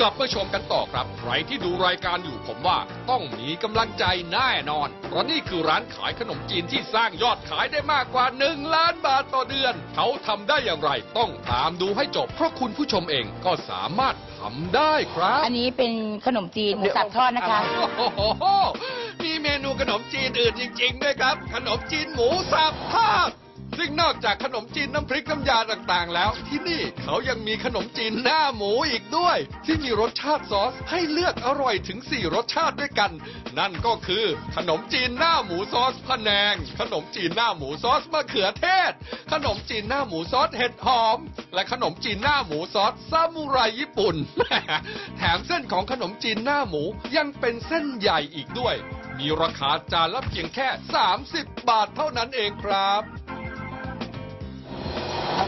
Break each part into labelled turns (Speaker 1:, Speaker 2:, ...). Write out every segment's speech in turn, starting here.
Speaker 1: กลับมาชมกันต่อครับ ใครที่ดูรายการอยู่ผมว่าต้องมีกำลังใจแน่นอน เพราะนี่คือร้านขายขนมจีนที่สร้างยอดขายได้มากกว่า 1 ล้านบาทต่อเดือน เขาทำได้อย่างไรต้องตามดูให้จบ เพราะคุณผู้ชมเองก็สามารถทำได้ครับ
Speaker 2: อันนี้เป็นขนมจีนหมูสับทอดนะคะ
Speaker 1: โอ้โหมีเมนูขนมจีนอื่นจริงๆด้วยครับ ขนมจีนหมูสับทอด ซึ่งนอกจากขนมจีนน้ำพริกน้ำยาต่างๆ แล้ว ที่นี่เขายังมีขนมจีนหน้าหมูอีกด้วย ที่มีรสชาติซอสให้เลือกอร่อยถึง 4 รสชาติด้วยกัน นั่นก็คือ ขนมจีนหน้าหมูซอสพะแนง ขนมจีนหน้าหมูซอสมะเขือเทศ ขนมจีนหน้าหมูซอสเห็ดหอม และขนมจีนหน้าหมูซอสซามูไรญี่ปุ่น แถมเส้นของขนมจีนหน้าหมูยังเป็นเส้นใหญ่อีกด้วย มีราคาจานละเพียงแค่ 30 บาทเท่านั้นเองครับ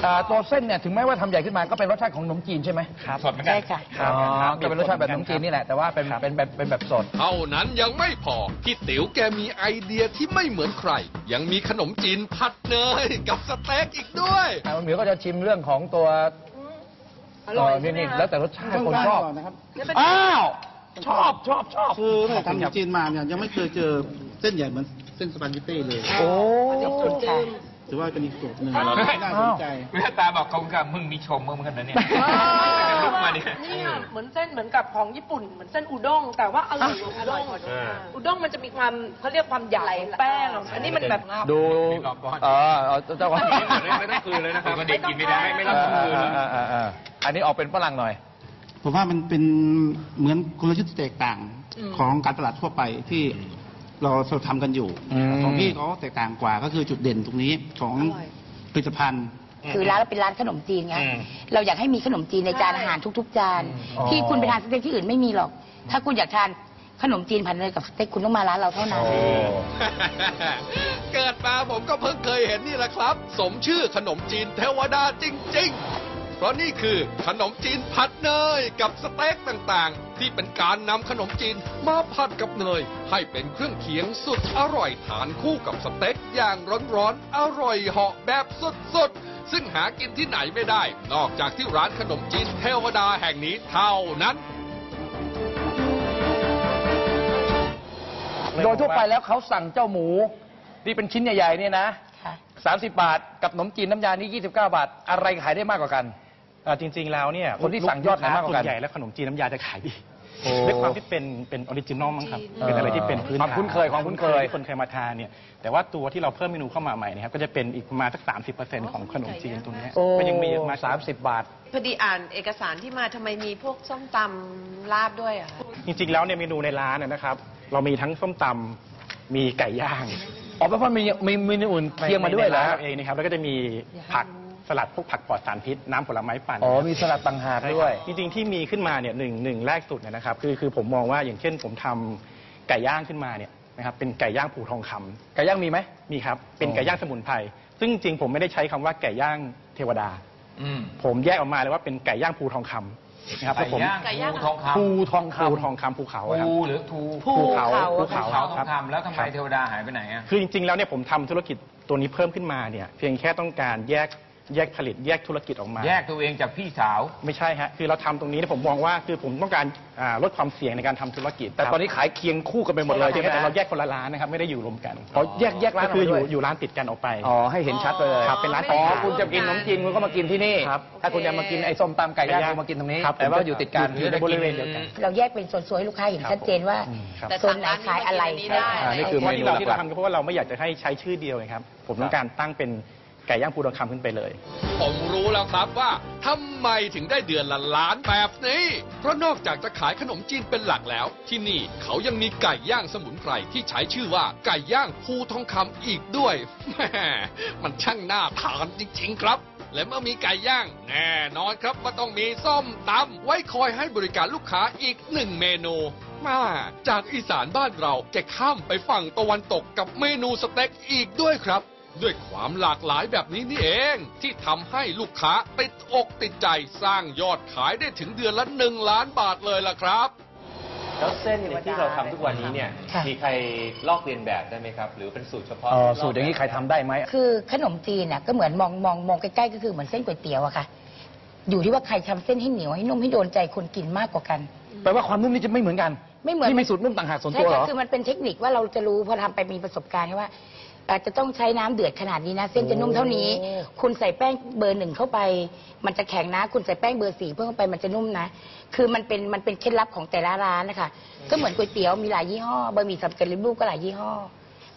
Speaker 3: อ่าตัวเส้นเนี่ยถึงแม้ว่าทำใหญ่ขึ้นมาก็เป็นรสชาติของขนมจีนใช่ไหม
Speaker 4: ครับ
Speaker 5: สดเหมือนกั
Speaker 2: ใช่
Speaker 5: น
Speaker 2: ค่ะ
Speaker 4: ครับ
Speaker 3: อ๋อ
Speaker 4: ครับ
Speaker 3: ก็เป็นรสชาติแบบขนมจีนนี่แหละแต่ว่าเป็น
Speaker 4: ครับ
Speaker 3: เป็นแบบเป็นแบบสด
Speaker 1: เท่านั้นยังไม่พอพี่ติ๋วแกมีไอเดียที่ไม่เหมือนใคร ยังมีขนมจีนผัดเนยกับสเต็กอีกด้วย
Speaker 3: อ่าเหมียวก็จะชิมเรื่องของตัว
Speaker 6: อร่อย
Speaker 3: เนี่
Speaker 6: ใช่ไหม
Speaker 3: นี่
Speaker 6: คะ
Speaker 3: แล้วแต่รสชาติคนชอบ
Speaker 7: ก่อนนะครับ
Speaker 3: อ้าวชอบชอบชอบ
Speaker 7: คือตั้งแต่ทำขนมจีนมาเนี่ยยังไม่เคยเจอเส้นใหญ่เหมือนเส้นสปาเกตตี้เลย
Speaker 3: โอ้
Speaker 2: ขอบคุณค่ะ
Speaker 7: ถือว่าเป็นอีกสูตรหนึ่ง
Speaker 5: อ้าว
Speaker 7: ที่น่าสนใจ
Speaker 5: เวลาตาบอกเขากับมึงมีชมมึงเหมือนกันนะเนี่ยลุกมาเนี่ย
Speaker 6: นี่ค่ะเหมือนเส้นเหมือนกับของญี่ปุ่น เหมือนเส้นอุด้ง แต่ว่าอร่อยกว่าอุด้งอุด้งมันจะมีความเขาเรียกความหยาบแป้งอะอันนี้มันแบบ
Speaker 3: ดู
Speaker 5: มีกรอบก้อน
Speaker 3: เออเอาเจ้าของ
Speaker 5: ไม่ต้องคืนเลยนะครับเด็กกินไม่ได้ไม่ต้องคืน
Speaker 3: เออเออเออเอออันนี้ออกเป็นฝรั่งหน่อย
Speaker 7: ผมว่ามันเป็นเหมือนกลยุทธ์แตกต่างของการตลาดทั่วไปที่ เราทำกันอยู่
Speaker 3: อืม
Speaker 7: ของพี่เขาแตกต่างกว่าก็คือจุดเด่นตรงนี้ของผลิตภัณฑ์
Speaker 2: คือร้านเราเป็นร้านขนมจีนไง
Speaker 5: อืม
Speaker 2: เราอยากให้มีขนมจีนในจานอาหารทุก ๆ จาน
Speaker 3: อ๋อ
Speaker 2: ที่คุณไปทานสเต็กที่อื่นไม่มีหรอก ถ้าคุณอยากทานขนมจีนผัดเนยกับสเต็กคุณต้องมาร้านเราเท่านั้น
Speaker 3: โอ้
Speaker 1: เกิดมาผมก็เพิ่งเคยเห็นนี่แหละครับ สมชื่อขนมจีนเทวดาจริง ๆ เพราะนี่คือขนมจีนผัดเนยกับสเต็กต่างๆ ที่เป็นการนำขนมจีนมาผัดกับเนย ให้เป็นเครื่องเคียงสุดอร่อยทานคู่กับสเต็กอย่างร้อนๆอร่อยเหาะแบบสุดๆ ซึ่งหากินที่ไหนไม่ได้ นอกจากที่ร้านขนมจีนเทวดาแห่งนี้เท่านั้น
Speaker 3: โดยทั่วไปแล้วเขาสั่งเจ้าหมูที่เป็นชิ้นใหญ่ๆเนี่ยนะ
Speaker 2: ค่ะ
Speaker 3: 30 บาทกับขนมจีนน้ำยานี้29 บาท อะไรขายได้มากกว่ากัน
Speaker 4: เอ่อจริงๆแล้วเนี่ย
Speaker 3: คนที่สั่งยอดขายมากกว่ากัน
Speaker 4: ส่วนใหญ่แล้วขนมจีนน้ำยาจะขายดี
Speaker 3: โอ้
Speaker 4: ด้วยความที่เป็นเป็นออริจินอลมั้งครับเป็นอะไรที่เป็นพื้น
Speaker 3: ความคุ้นเคยความคุ้นเคย
Speaker 4: ที่คนเคยมาทานเนี่ยแต่ว่าตัวที่เราเพิ่มเมนูเข้ามาใหม่เนะครับก็จะเป็นอีกประมาณสักสามสิบเปอร์เซ็นต์ของขนมจีนตรงเนี้ย
Speaker 3: โอ้
Speaker 4: ก็ยังมีเยอะมาก
Speaker 3: สามสิบบาท
Speaker 8: พอดีอ่านเอกสารที่มาทำไมมีพวกส้มตำลาบด้วยอะคะ
Speaker 4: จริงๆ แล้วเนี่ยเมนูในร้านนะนะครับ เรามีทั้งส้มตำมีไก่ย่าง
Speaker 3: อ๋อแปลว่ามีมีเมนูอื่นเคียงมาด้วย
Speaker 4: ใน
Speaker 3: เหรอ
Speaker 4: ร้านเราเองนะครับแล้วก็จะมีผัก สลัดพวกผักปลอดสารพิษน้ำผลไม้ปั่น
Speaker 3: อ๋อมีสลัดต่างหาก
Speaker 4: ใช่
Speaker 3: ด้วย
Speaker 4: ครับจริงๆที่มีขึ้นมาเนี่ยหนึ่งหนึ่งแรกสุดเนี่ยนะครับคือคือผมมองว่าอย่างเช่น ผมทำไก่ย่างขึ้นมาเนี่ยนะครับเป็นไก่ย่างผูทองคำ
Speaker 3: ไก่ย่างมีไหม
Speaker 4: มีครับเป็น
Speaker 3: อ๋อ
Speaker 4: ไก่ย่างสมุนไพรซึ่งจริงๆผมไม่ได้ใช้คำว่าไก่ย่างเทวดา
Speaker 5: อืม
Speaker 4: ผมแยกออกมาเลยว่าเป็นไก่ย่างภูทองคำนะครับ
Speaker 5: ไก่
Speaker 4: แล้วผม
Speaker 5: ย่าง
Speaker 8: ไก่ย่าง
Speaker 5: ภูทองคำ
Speaker 3: ภูทองค
Speaker 4: ภูทองคำภูเขาครับ
Speaker 5: ภูหรือทู
Speaker 4: ภูเขา
Speaker 8: ภู
Speaker 4: ภู
Speaker 5: ภู
Speaker 4: เขา
Speaker 5: เขาท
Speaker 4: ค
Speaker 5: อ
Speaker 4: รั
Speaker 5: ง
Speaker 4: บ
Speaker 5: คำแล้วทำไมเทวดาหายไปไหนอะ
Speaker 4: คือจริงๆ แล้วเนี่ยผมทำธุรกิจตัวนี้เพิ่มขึ้นมาเนี่ยเพียงแค่ต้องการแยก แยกผลิตแยกธุรกิจออกมา
Speaker 5: แยกตัวเองจากพี่สาว
Speaker 4: ไม่ใช่ฮะคือเราทำตรงนี้เนี่ยผมมองว่าคือผมต้องการอ่าลดความเสี่ยงในการทำธุรกิจ
Speaker 3: แต่ตอนนี้ขายเคียงคู่กันไปหมดเลยใช่ไหม
Speaker 4: แต่เราแยกคนละร้านนะครับไม่ได้อยู่รวมกัน
Speaker 3: อ๋อแยกแยกร้าน
Speaker 4: ก็คืออยู่
Speaker 3: กมาด้วย
Speaker 4: อยู่ร้านติดกันออกไป
Speaker 3: อ๋อ ให้เห็นชัดไปเลย
Speaker 4: ครับเป็นร้าน
Speaker 3: อ๋อ
Speaker 4: ต่างๆ
Speaker 3: คุณจะกินขนมจีนคุณก็มากินที่นี่
Speaker 4: ครับ
Speaker 3: ถ้าคุณจะมากินไอ้ส้มตำไก่ย่าง
Speaker 4: ไก่ย่าง
Speaker 3: คุณมากินตรงนี้
Speaker 4: ครับ
Speaker 3: แต่ว่าอยู่ติดกัน
Speaker 4: อยู่ในบริเวณเดียวกัน
Speaker 2: เราแยกเป็นโซนๆให้ลูกค้าเห็น
Speaker 4: ครับ
Speaker 2: ชัดเจนว่า
Speaker 4: ครับ
Speaker 8: แต่
Speaker 2: โซนไหนขายอะไร
Speaker 8: สั่งร้านนี้มากินอันนี้ได้
Speaker 3: อ่านี่คือ
Speaker 4: เพ
Speaker 3: เม
Speaker 4: ราะ
Speaker 3: นู
Speaker 4: ที่เราที่
Speaker 3: หลั
Speaker 4: เรา
Speaker 3: ก
Speaker 4: ทำก็เพราะว่าเราไม่อยากจะให้ใช้ชื่อเดียวนะครับ ผมต้องการตั้งเป็น ไก่ย่างภูทองคำขึ้นไปเลย
Speaker 1: ผมรู้แล้วครับว่าทำไมถึงได้เดือนละล้านแบบนี้ เพราะนอกจากจะขายขนมจีนเป็นหลักแล้ว ที่นี่เขายังมีไก่ย่างสมุนไพรที่ใช้ชื่อว่าไก่ย่างภูทองคำอีกด้วยแหมมันช่างน่าทานจริง ๆ ครับ และเมื่อมีไก่ย่างแน่นอนครับว่าต้องมีส้มตำไว้คอยให้บริการลูกค้าอีกหนึ่งเมนู มาจากอีสานบ้านเราแกข้ามไปฝั่งตะวันตกกับเมนูสเต็กอีกด้วยครับ ด้วยความหลากหลายแบบนี้นี่เอง ที่ทำให้ลูกค้าติดอกติดใจสร้างยอดขายได้ถึงเดือนละหนึ่งล้านบาทเลยล่ะครับ
Speaker 9: แล้วเส้นเนี่ยที่เราทำทุกวันนี้เนี่ย
Speaker 2: ค่ะ
Speaker 9: มีใครลอกเลียนแบบได้ไหมครับ หรือเป็นสูตรเฉพาะ
Speaker 3: เอ่อ
Speaker 9: ที่ลก
Speaker 3: สูตรอย่างนี้ใครทำได้ไหม
Speaker 2: คือขนมจีนน่ะก็เหมือนมองมองมองใกล้ๆก็คือเหมือนเส้นก๋วยเตี๋ยวอะค่ะ อยู่ที่ว่าใครทำเส้นให้เหนียวให้นุ่มให้โดนใจคนกินมากกว่ากัน
Speaker 3: แปลว่าความนุ่มนี่จะไม่เหมือนกัน
Speaker 2: ไม่เหมือน
Speaker 3: นี่มีสูตรนุ่มต่างหากส่วน
Speaker 2: ใช่
Speaker 3: ตัวเหร
Speaker 2: ค่ะ
Speaker 3: อ
Speaker 2: คือมันเป็นเทคนิคว่าเราจะรู้พอทำไปมีประสบการณ์ว่า อาจจะต้องใช้น้ำเดือดขนาดนี้นะ เส้นจะนุ่มเท่านี้
Speaker 3: โอ้
Speaker 2: คุณใส่แป้งเบอร์หนึ่งเข้าไป มันจะแข็งนะ คุณใส่แป้งเบอร์สี่เพิ่มเข้าไปมันจะนุ่มนะ คือมันเป็นมันเป็นเคล็ดลับของแต่ละร้านนะคะ ก็เหมือนก๋วยเตี๋ยวมีหลายยี่ห้อบะหมี่สำเร็จรูปก็หลายยี่ห้อ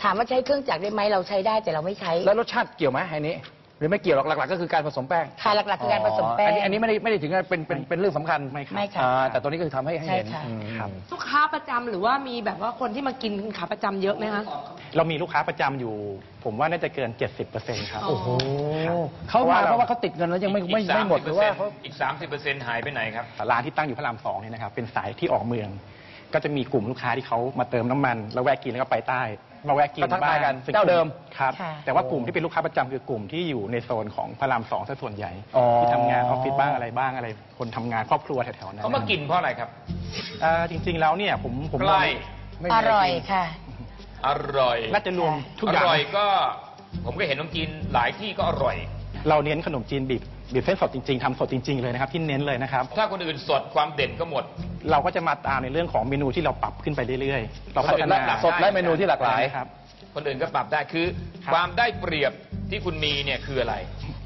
Speaker 2: ถามว่าใช้เครื่องจักรได้ไหมเราใช้ได้แต่เราไม่ใช้
Speaker 3: แล้วรสชาติเกี่ยวไหมไอ้นี้ หรือไม่เกี่ยวหรอกหลักๆ ก็คือการผสมแป้ง
Speaker 2: ค่ะหลักๆคือการผสมแป้ง
Speaker 3: อันนี้อันนี้ไม่ได้ไม่ได้ถึงกับเป็นเป็นเป็นเรื่องสำคัญ
Speaker 4: ไม่ครับ
Speaker 2: ไม่ค่ะ
Speaker 3: อ่าแต่ตัวนี้ก็คือทำให้ให้เห็น
Speaker 2: ใช่ค่ะ
Speaker 3: อืม
Speaker 4: ครับ
Speaker 6: ลูกค้าประจำหรือว่ามีแบบว่าคนที่มากินขาประจำเยอะไหมคะ
Speaker 4: เรามีลูกค้าประจำอยู่ ผมว่าน่าจะเกิน 70%ครับ
Speaker 6: โอ้โห
Speaker 4: ครับ
Speaker 3: เขามาเพ
Speaker 4: เพราะว่า
Speaker 3: ราะว่าเขาติดเงินแล้วยังไม่ไม่ไม่หมดหรือว่าเขา
Speaker 5: อีกสามสิบเปอร์เซ็นต์หายไปไหนครับ
Speaker 4: ร้านที่ตั้งอยู่พระรามสองเนี่ยนะครับ เป็นสายที่ออกเมือง ก็จะมีกลุ่มลูกค้าที่เขามาเติมน้ำมัน แล้วแวะกินแล้วก็ไปใต้ มาแวะกิน
Speaker 3: ก็ทักทายกัน
Speaker 4: ซึ่ง
Speaker 3: เจ้าเดิม
Speaker 4: ครับ
Speaker 2: ค่ะ
Speaker 4: แต่ว่ากลุ่มที่เป็นลูกค้าประจำคือกลุ่มที่อยู่ในโซนของพระรามสองซะส่วนใหญ่
Speaker 3: อ๋อ
Speaker 4: ที่ทำงานออฟฟิศบ้างอะไรบ้างอะไร คนทำงานครอบครัวแถวๆนั้น
Speaker 5: เขามากินเพราะอะไรครับ
Speaker 4: อ่าจริง ๆแล้วเนี่ยผมผม
Speaker 5: ใกล้
Speaker 3: ไม่
Speaker 2: อ
Speaker 3: มีะไร่
Speaker 2: อย
Speaker 3: กิน
Speaker 2: ค่ะ
Speaker 5: อร่อย
Speaker 4: น่าจะรวมทุก
Speaker 5: อ
Speaker 4: อย่าง
Speaker 5: ร่อยก็ ผมก็เห็นน้องกินหลายที่ก็อร่อย
Speaker 4: เราเน้นขนมจีนบีบ บีบเส้นสดจริงๆทำสดจริง ๆ เลยนะครับที่เน้นเลยนะครับ
Speaker 5: ถ้าคนอื่นสดความเด่นก็หมด
Speaker 4: เราก็จะมาตามในเรื่องของเมนูที่เราปรับขึ้นไปเรื่อยๆ เราพัฒนา
Speaker 5: สดและ
Speaker 3: สดและเมนูที่หลากหลาย
Speaker 4: ครับ
Speaker 5: คนอื่นก็ปรับได้คือ
Speaker 4: ครับ
Speaker 5: ความได้เปรียบที่คุณมีเนี่ยคืออะไร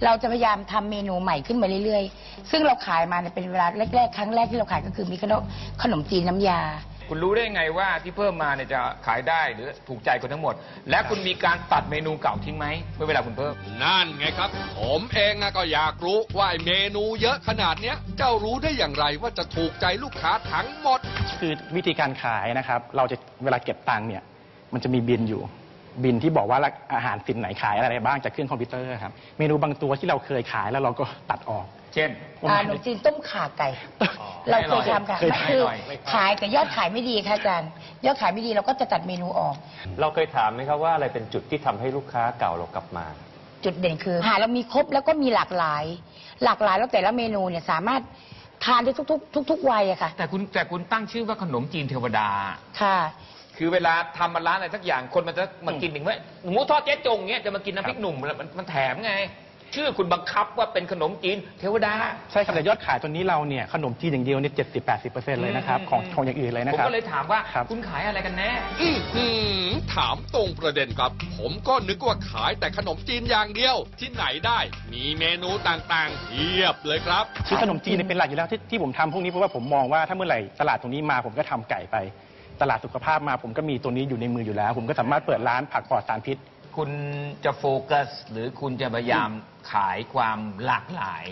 Speaker 2: เราจะพยายามทำเมนูใหม่ขึ้นมาเรื่อยๆ ซึ่งเราขายมาเนี่ยเป็นเวลาแรกๆ ครั้งแรกที่เราขายก็คือมีขนมขนมจีนน้ำยา
Speaker 5: คุณรู้ได้ไงว่าที่เพิ่มมาเนี่ยจะขายได้หรือถูกใจคนทั้งหมด และคุณมีการตัดเมนูเก่าทิ้งไหมเมื่อเวลาคุณเพิ่ม
Speaker 1: นั่นไงครับ ผมเองอะก็อยากรู้ว่าไอ้เมนูเยอะขนาดเนี้ยเจ้ารู้ได้อย่างไรว่าจะถูกใจลูกค้าทั้งหมด
Speaker 4: คือวิธีการขายนะครับ เราจะเวลาเก็บตังค์เนี่ย มันจะมีบินอยู่ บินที่บอกว่าอาหารสินไหนขายอะไรบ้างจากเครื่องคอมพิวเตอร์ครับเมนูบางตัวที่เราเคยขายแล้วเราก็ตัดออก
Speaker 5: เช่น
Speaker 2: อ่าขนมจีนต้มข่าไก่ เราเคยทำค่ะ
Speaker 4: เคย
Speaker 2: ไม่
Speaker 4: ทำ
Speaker 2: คือ
Speaker 5: หน่อย
Speaker 2: ขายแต่ยอดขายไม่ดีค่ะอาจารย์ ยอดขายไม่ดีเราก็จะตัดเมนูออก
Speaker 9: เราเคยถามไหมครับว่าอะไรเป็นจุดที่ทำให้ลูกค้าเก่าเรากลับมา
Speaker 2: จุดเด่นคืออาหารเรามีครบแล้วก็มีหลากหลาย หลากหลายแล้วแต่ละเมนูเนี่ยสามารถทานได้ทุกๆ ทุกๆวัยอะค่ะ
Speaker 5: แต่คุณแต่คุณตั้งชื่อว่าขนมจีนเทวดา
Speaker 2: ค่ะ
Speaker 5: คือเวลาทำมาร้านอะไรสักอย่างคนมันจะมากินถึงว่าหมูทอดเจ๊จงเนี้ยจะมากินน้ำพริกหนุ่มมันมันมันแถมไง ชื่อคุณบังคับว่าเป็นขนมจีนเทวดา
Speaker 4: ใช่ครับแต่ยอดขายตัวนี้เราเนี่ยขนมจีนอย่างเดียวเนี่ยเจ็ดสิบแปดสิบเปอร์เซ็นต์เลยนะครับของของอย่างอื่นเลยนะ
Speaker 5: ผม
Speaker 4: ครับ
Speaker 5: ก็เลยถามว่า
Speaker 4: ครับ
Speaker 5: คุณขายอะไรกันแน่
Speaker 1: อื้อหือถามตรงประเด็นครับ ผมก็นึกว่าขายแต่ขนมจีนอย่างเดียว ที่ไหนได้ มีเมนูต่างๆเพียบเลยครับ
Speaker 4: คือขนมจีนเนี่ยเป็นหลักอยู่แล้วที่ที่ผมทำพวกนี้เพราะว่าผมมองว่าถ้าเมื่อไหร่ตลาดตรงนี้มาผมก็ทำไก่ไป ตลาดสุขภาพมา ผมก็มีตัวนี้อยู่ในมืออยู่แล้ว ผมก็สามารถเปิดร้านผักปลอดสารพิษ
Speaker 5: คุณจะโฟกัส หรือคุณจะพยายามขายความหลากหลาย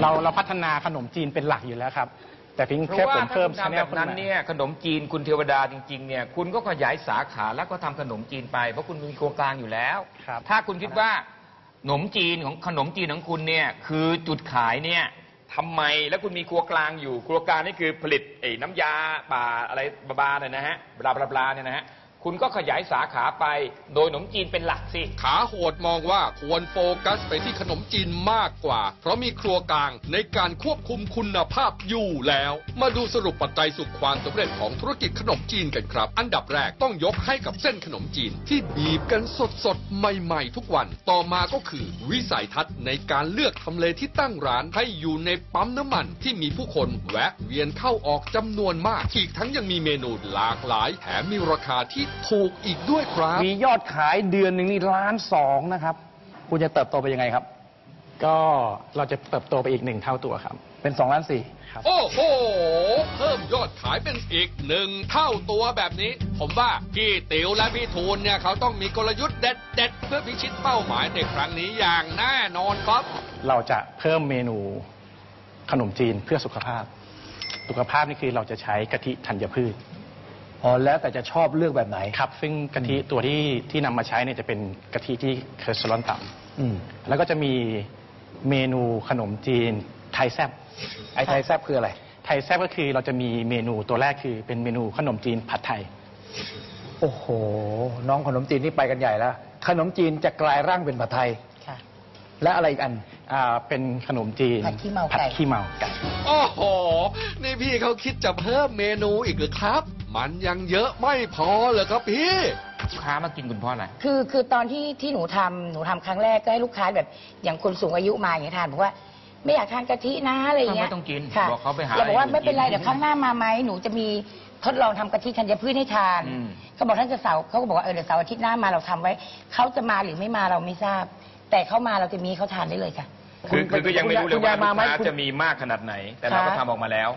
Speaker 4: เราเราพัฒนาขนมจีนเป็นหลักอยู่แล้วครับ แต่เพียง
Speaker 5: เพราะ
Speaker 4: แค่
Speaker 5: ว่า
Speaker 4: ผม
Speaker 5: ถ้า
Speaker 4: เพิ่ม
Speaker 5: คุณ
Speaker 4: ชา
Speaker 5: ทำ
Speaker 4: แน
Speaker 5: แบ
Speaker 4: ล
Speaker 5: บ
Speaker 4: ขึ้น
Speaker 5: นั้น
Speaker 4: มา
Speaker 5: เนี่ยขนมจีนคุณเทวดาจริงๆเนี่ยคุณก็ขยายสาขาแล้วก็ทำขนมจีนไป เพราะคุณมีโครงการอยู่แล้ว
Speaker 4: ครับ
Speaker 5: ถ้าคุณคิดว่าขนมจีนของขนมจีนของคุณเนี่ยคือจุดขายเนี่ย ทำไมแล้วคุณมีครัวกลางอยู่ครัวกลางนี่คือผลิตไอ้น้ำยาป่าอะไรบาๆเนี่ยนะฮะบลาบลาบลาเนี่ยนะฮะ คุณก็ขยายสาขาไปโดยขนมจีนเป็นหลักสิ
Speaker 1: ขาโหดมองว่าควรโฟกัสไปที่ขนมจีนมากกว่า เพราะมีครัวกลางในการควบคุมคุณภาพอยู่แล้ว มาดูสรุปปัจจัยสู่ความสำเร็จของธุรกิจขนมจีนกันครับ อันดับแรกต้องยกให้กับเส้นขนมจีนที่บีบกันสดๆใหม่ ๆ ทุกวัน ต่อมาก็คือวิสัยทัศน์ในการเลือกทำเลที่ตั้งร้านให้อยู่ในปั๊มน้ำมันที่มีผู้คนแวะเวียนเข้าออกจำนวนมาก อีกทั้งยังมีเมนูหลากหลายแถมมีราคาที่ถูกอีกด้วยครับ
Speaker 3: มียอดขายเดือนหนึ่งนี่ล้านสองนะครับ คุณจะเติบโตไปยังไงครับ
Speaker 4: ก็เราจะเติบโตไปอีกหนึ่งเท่าตัวครับ
Speaker 3: เป็นสองล้านสี่
Speaker 4: ครับ
Speaker 1: โอ้โห เพิ่มยอดขายเป็นอีกหนึ่งเท่าตัวแบบนี้ ผมว่าพี่ติ๋วและพี่ทูนเนี่ยเขาต้องมีกลยุทธ์เด็ดๆ เพื่อพิชิตเป้าหมายในครั้งนี้อย่างแน่นอนครับ
Speaker 4: เราจะเพิ่มเมนูขนมจีนเพื่อสุขภาพ สุขภาพนี่คือเราจะใช้กะทิธัญพืช
Speaker 3: อ๋อแล้วแต่จะชอบเลือกแบบไหน
Speaker 4: ครับ ซึ่งกะทิตัวที่ที่นำมาใช้เนี่ยจะเป็นกะทิที่คอเลสเตอรอลต่
Speaker 3: อืมำ
Speaker 4: แล้วก็จะมีเมนูขนมจีนไทยแซบ
Speaker 3: ไอ้ไทยแซบคืออะไร
Speaker 4: ไทยแซบก็คือเราจะมีเมนูตัวแรกคือเป็นเมนูขนมจีนผัดไทย
Speaker 3: โอ้โห น้องขนมจีนนี่ไปกันใหญ่แล้ว ขนมจีนจะกลายร่างเป็นผัดไทย
Speaker 2: ค่ะ
Speaker 3: และอะไรอีกอัน
Speaker 4: อ่าเป็นขนมจีน
Speaker 2: ผัดขี้เมาไก่
Speaker 4: ผัดขี้เมาไก่
Speaker 1: โอ้โห นี่พี่เขาคิดจะเพิ่มเมนูอีกเหรือครับ มันยังเยอะไม่พอเลยครับพี่
Speaker 5: ลูกค้ามากินคุณเพราะอะไร
Speaker 2: คือคือตอนที่ที่หนูทำหนูทำครั้งแรกก็ให้ลูกค้าแบบอย่างคนสูงอายุมาอย่างนี้ยทานบอกว่า ไม่อยากทานกะทินะอะไรอย่างเงี้ย
Speaker 5: ไม่ต้องกิน
Speaker 2: ค่ะ
Speaker 5: บอกเขาไปหา
Speaker 2: เราบอกว่า
Speaker 5: อะไรอื่น
Speaker 2: ไม่เป็นไร
Speaker 5: กิน
Speaker 2: เดี๋ยวครั้งหน้ามาไหมหนูจะมีทดลองทำกะทิธัญพืชให้ทาน
Speaker 5: อืม
Speaker 2: เขาบอกท่านจะเสาร์เขาก็บอกว่าเออเดี๋ยวเสาร์อาทิตย์หน้ามาเราทำไว้เขาจะมาหรือไม่มาเราไม่ทราบ แต่เขามาเราจะมีให้เขาทานได้เลยค่ะ
Speaker 5: คือคือก็ยังไม่รู้เลย
Speaker 3: คุณ
Speaker 5: ว่ายา
Speaker 3: ยมา
Speaker 5: ลูก
Speaker 3: ไหม
Speaker 5: ค้า
Speaker 3: คุณ
Speaker 5: จะมีมากขนาดไหน แต่เราก็
Speaker 2: ค่ะ
Speaker 5: ทำออกมาแล้ว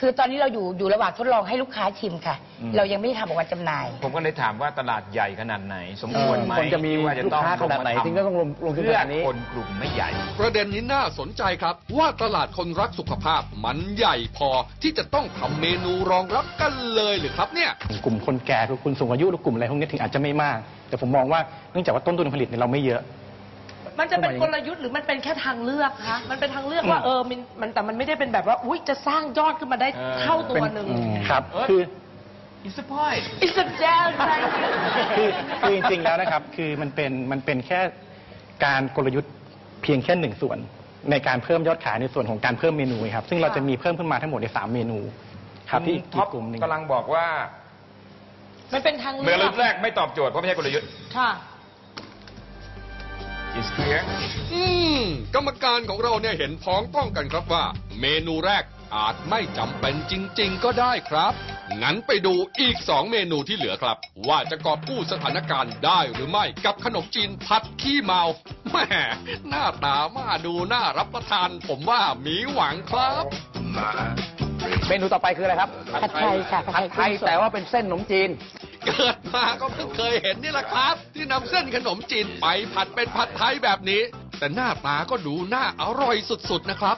Speaker 2: คือตอนนี้เราอยู่อยู่ระหว่างทดลองให้ลูกค้าชิมค่ะ
Speaker 5: อืม
Speaker 2: เรายังไม่ได้ทำออกมาจำหน่าย
Speaker 5: ผมก็เลยถามว่าตลาดใหญ่ขนาดไหน สมควรไหม
Speaker 3: คนจะมี
Speaker 5: ที่ว่า
Speaker 3: ลูกค้าขนาดไหน
Speaker 5: ลงม
Speaker 3: ถึงก็ต้องลงลงทุน
Speaker 5: เพื่
Speaker 3: ข
Speaker 5: อ
Speaker 3: นาดนี้
Speaker 5: คนกลุ่มไม่ใหญ่
Speaker 1: ประเด็นนี้น่าสนใจครับ ว่าตลาดคนรักสุขภาพมันใหญ่พอที่จะต้องทำเมนูรองรับกันเลยหรือครับเนี่ย
Speaker 4: กลุ่มคนแก่หรือคุณสูงอายุหรือกลุ่มอะไรพวกนี้ถึงอาจจะไม่มาก แต่ผมมองว่าเนื่องจากว่าต้นทุนผลิตเนี่ยเราไม่เยอะ
Speaker 6: มันจะเป็นกลยุทธ์หรือมันเป็นแค่ทางเลือกคะมันเป็นทางเลือกว่าเออมันมันแต่มันไม่ได้เป็นแบบว่าอุ้ยจะสร้างยอดขึ้นมาได้
Speaker 5: เออ
Speaker 6: เท่าตัวหนึ่ง
Speaker 4: ครับ
Speaker 5: เออ
Speaker 4: คือ
Speaker 5: It's a point
Speaker 6: It's a jam
Speaker 4: คือคือจริงๆแล้วนะครับ คือมันเป็นมันเป็นแค่การกลยุทธ์เพียงแค่หนึ่งส่วน ในการเพิ่มยอดขายในส่วนของการเพิ่มเมนูครับ ซึ่งเราจะมีเพิ่มขึ้นมาทั้งหมดในสามเมนู ครับที่อีก
Speaker 5: ท็อป
Speaker 4: กลุ่มหนึ่ง
Speaker 5: กำลังบอกว่า
Speaker 6: มันเป็นทาง
Speaker 5: เมื่
Speaker 6: เลื
Speaker 5: อ
Speaker 6: อก
Speaker 5: แรกไม่ตอบโจทย์เพราะไม่ใช่กลยุทธ์
Speaker 6: ค่ะ
Speaker 5: It's clear
Speaker 1: อืม กรรมการของเราเนี่ยเห็นพ้องต้องกันครับว่า เมนูแรกอาจไม่จำเป็นจริง ๆ ก็ได้ครับ งั้นไปดูอีก 2 เมนูที่เหลือครับ ว่าจะกอบกู้สถานการณ์ได้หรือไม่กับขนมจีนผัดขี้เมาแหม่หน้าตามาดูน่ารับประทาน ผมว่ามีหวังครับ
Speaker 3: เมนูต่อไปคืออะไรครับ
Speaker 2: ผัดไทยค่ะ
Speaker 3: ผัดไทยแต่ว่าเป็นเส้นขนมจีน
Speaker 1: เกิดมาก็เพิ่งเคยเห็นนี่แหละครับ ที่นำเส้นขนมจีนไปผัดเป็นผัดไทยแบบนี้ แต่หน้าตาก็ดูน่าอร่อยสุดๆนะครับ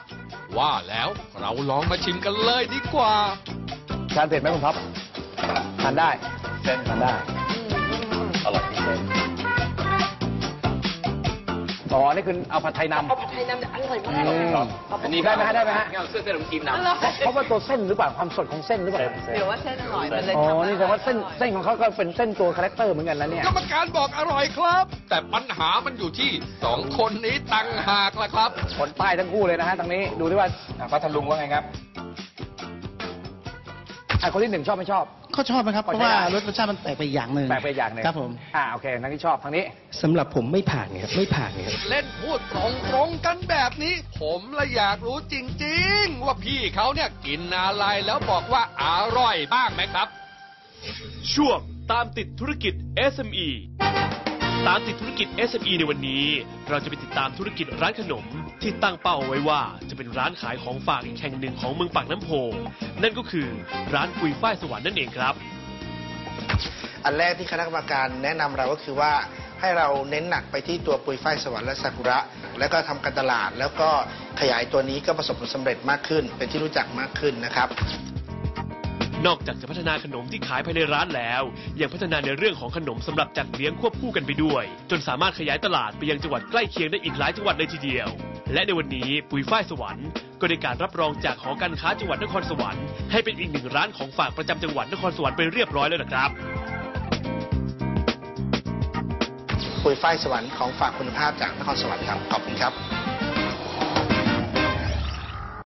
Speaker 1: ว่าแล้วเราลองมาชิมกันเลยดีกว่า
Speaker 3: ทานเผ็ดไหมคุณท็อปทานได้เส้นทานได้ อร่อยที่เส้น อ๋อ นี่คือเอาผัดไทยนำ
Speaker 6: เอาผัดไทยน้ำอร่อยมาก
Speaker 3: อืม
Speaker 5: อันนี้
Speaker 3: ได้ไหมฮะได้ไหมฮะ
Speaker 5: เอาเสื้อเส้นขนมจีนนำ
Speaker 3: เพราะว่าตัวเส้นหรือเปล่าความสดของเส้นหรือเปล่า
Speaker 8: เดี๋ยวว่าเส้นอร่อยมันเลย
Speaker 3: อ๋อ
Speaker 8: ทำ
Speaker 3: นี่แสดงว่าเส้นเส้นของเขาก็เป็นเส้นตัวคาแรคเตอร์เหมือนกันนะเนี่ย
Speaker 1: กรรมการบอกอร่อยครับ แต่ปัญหามันอยู่ที่สองคนนี้ตังหากละครับ
Speaker 3: คนใต้ทั้งคู่เลยนะฮะตรงนี้ดูดิว่า
Speaker 5: พัทลุงว่าไงครับ
Speaker 3: อะคนที่หนึ่งชอบไม่ชอบ
Speaker 7: ก็ชอบนะครับเพ
Speaker 3: ก็
Speaker 7: ราะ
Speaker 3: ใช้
Speaker 7: ว่า
Speaker 3: ได้
Speaker 7: รสรสชาติมันแปลกไปอีกอย่างหนึ่ง
Speaker 3: แปลกไปอย่างหนึ่ง
Speaker 7: ครับผม
Speaker 3: อ่าโอเคทั้งที่ชอบทางนี้
Speaker 10: สำหรับผมไม่ผ่านครับไม่ผ่านครับ
Speaker 1: เล่นพูดตรงๆกันแบบนี้ ผมละอยากรู้จริง ๆ ว่าพี่เขาเนี่ยกินอะไรแล้วบอกว่าอร่อยบ้างไหมครับ
Speaker 11: ช่วงตามติดธุรกิจ SME ตามติดธุรกิจ SME ในวันนี้ เราจะไปติดตามธุรกิจร้านขนม ที่ตั้งเป้าเอาไว้ว่า จะเป็นร้านขายของฝากอีกแห่งหนึ่งของเมืองปากน้ำโพ นั่นก็คือร้านปุยฝ้ายสวรรค์นั่นเองครับ
Speaker 12: อันแรกที่คณะกรรมการแนะนำเราก็คือว่าให้เราเน้นหนักไปที่ตัวปุยฝ้ายสวรรค์และซากุระ แล้วก็ทำการตลาด แล้วก็ขยายตัวนี้ก็ประสบผลสำเร็จมากขึ้น เป็นที่รู้จักมากขึ้นนะครับ
Speaker 11: นอกจากจะพัฒนาขนมที่ขายภายในร้านแล้ว ยังพัฒนาในเรื่องของขนมสำหรับจัดเลี้ยงควบคู่กันไปด้วย จนสามารถขยายตลาดไปยังจังหวัดใกล้เคียงได้อีกหลายจังหวัดเลยทีเดียว และในวันนี้ปุ๋ยฝ้ายสวรรค์ก็ได้การรับรองจากหอการค้าจังหวัดนครสวรรค์ให้เป็นอีกหนึ่งร้านของฝากประจำจังหวัดนครสวรรค์ไปเรียบร้อยแล้วนะครับ
Speaker 12: ปุ๋ยฝ้ายสวรรค์ของฝากคุณภาพจากนครสวรรค์ครับขอบคุณครับ